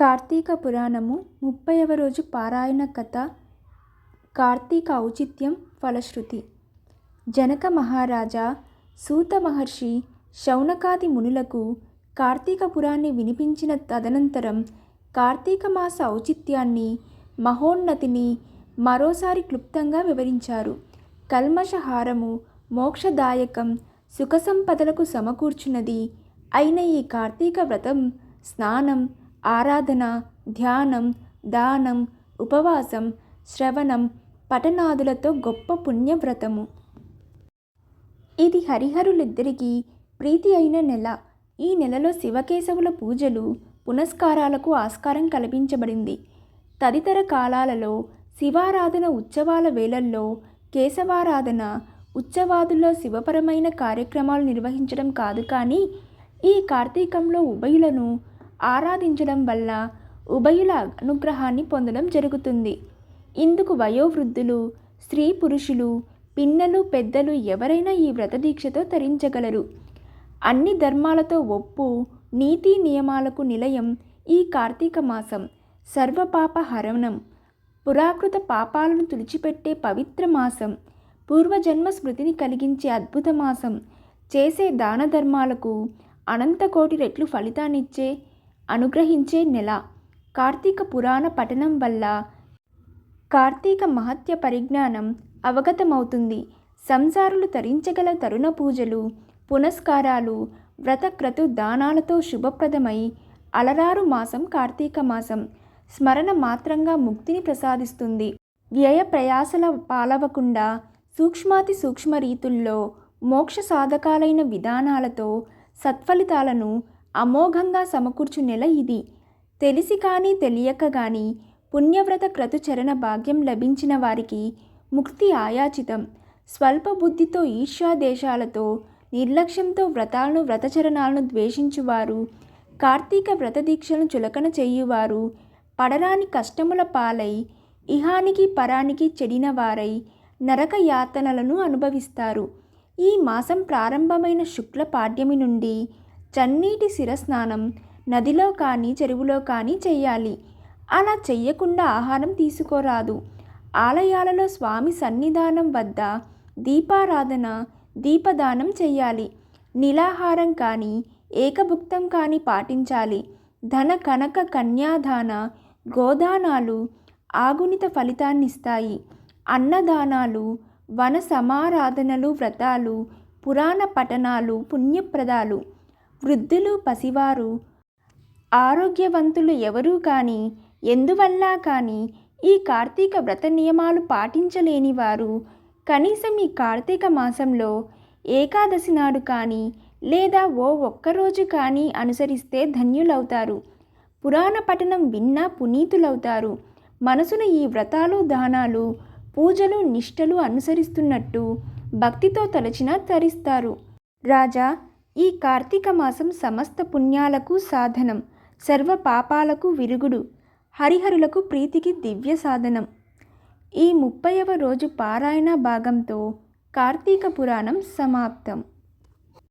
కార్తీక పురాణము ముప్పైవ రోజు పారాయణ కథ కార్తీక ఔచిత్యం ఫలశ్రుతి. జనక మహారాజా సూత మహర్షి శౌనకాది మునులకు కార్తీక పురాన్ని వినిపించిన తదనంతరం కార్తీక మాస ఔచిత్యాన్ని మహోన్నతిని మరోసారి క్లుప్తంగా వివరించారు. కల్మషహారము మోక్షదాయకం సుఖ సంపదలకు సమకూర్చున్నది అయిన ఈ కార్తీక వ్రతం స్నానం ఆరాధన ధ్యానం దానం ఉపవాసం శ్రవణం పఠనాదులతో గొప్ప పుణ్యవ్రతము. ఇది హరిహరులిద్దరికీ ప్రీతి అయిన నెల. ఈ నెలలో శివకేశవుల పూజలు పునస్కారాలకు ఆస్కారం కల్పించబడింది. తదితర కాలాలలో శివారాధన ఉత్సవాల వేళల్లో కేశవారాధన ఉత్సవాదుల్లో శివపరమైన కార్యక్రమాలు నిర్వహించడం కాదు కానీ ఈ కార్తీకంలో ఉభయులను ఆరాధించడం వల్ల ఉభయుల అనుగ్రహాన్ని పొందడం జరుగుతుంది. ఇందుకు వయోవృద్ధులు స్త్రీ పురుషులు పిన్నలు పెద్దలు ఎవరైనా ఈ వ్రత దీక్షతో తరించగలరు. అన్ని ధర్మాలతో ఒప్పు నీతి నియమాలకు నిలయం ఈ కార్తీక మాసం. సర్వపాప హరణం పురాకృత పాపాలను తుడిచిపెట్టే పవిత్ర మాసం. పూర్వజన్మ స్మృతిని కలిగించే అద్భుత మాసం. చేసే దాన ధర్మాలకు అనంత కోటి రెట్లు ఫలితాన్నిచ్చే అనుగ్రహించే నెల. కార్తీక పురాణ పఠనం వల్ల కార్తీక మహత్య పరిజ్ఞానం అవగతమవుతుంది. సంసారులు తరించగల తరుణ పూజలు పునస్కారాలు వ్రతక్రతు దానాలతో శుభప్రదమై అలరారు మాసం కార్తీక మాసం. స్మరణ మాత్రంగా ముక్తిని ప్రసాదిస్తుంది. వ్యయ ప్రయాసల పాలవకుండా సూక్ష్మాతి సూక్ష్మ రీతుల్లో మోక్ష సాధకాలైన విధానాలతో సత్ఫలితాలను అమోఘంగా సమకూర్చు నెల ఇది. తెలిసి కానీ తెలియక కానీ పుణ్యవ్రత క్రతుచరణ భాగ్యం లభించిన వారికి ముక్తి ఆయాచితం. స్వల్ప బుద్ధితో ఈర్ష్యాదేశాలతో నిర్లక్ష్యంతో వ్రతాలను వ్రతచరణాలను ద్వేషించువారు కార్తీక వ్రత దీక్షలను చులకన చేయువారు పడరాని కష్టముల పాలై ఇహానికి పరానికి చెడిన వారై నరక యాతనలను అనుభవిస్తారు. ఈ మాసం ప్రారంభమైన శుక్ల పాడ్యమి నుండి చన్నీటి శిరస్నానం. నదిలో కానీ చెరువులో కానీ చేయాలి అలా చెయ్యకుండా ఆహారం తీసుకోరాదు. ఆలయాలలో స్వామి సన్నిధానం వద్ద దీపారాధన దీపదానం చేయాలి నిలాహారం కానీ ఏకభుక్తం కానీ పాటించాలి. ధన కనక కన్యాదాన గోదానాలు ఆగునిత ఫలితాన్నిస్తాయి. అన్నదానాలు వన సమారాధనలు వ్రతాలు పురాణ పఠనాలు పుణ్యప్రదాలు వృద్ధులు పసివారు ఆరోగ్యవంతులు ఎవరూ కానీ ఎందువల్ల కానీ ఈ కార్తీక వ్రత నియమాలు పాటించలేని వారు కనీసం ఈ కార్తీక మాసంలో ఏకాదశి నాడు కానీ లేదా ఓ ఒక్కరోజు కానీ అనుసరిస్తే ధన్యులవుతారు. పురాణ పఠనం విన్నా పునీతులవుతారు. మనసును ఈ వ్రతాలు దానాలు పూజలు నిష్టలు అనుసరిస్తున్నట్టు భక్తితో తలచినా తరిస్తారు. రాజా ఈ కార్తీక మాసం సమస్త పుణ్యాలకు సాధనం సర్వ పాపాలకు విరుగుడు హరిహరులకు ప్రీతికి దివ్య సాధనం. ఈ ముప్పైవ రోజు పారాయణ భాగంతో కార్తీక పురాణం సమాప్తం.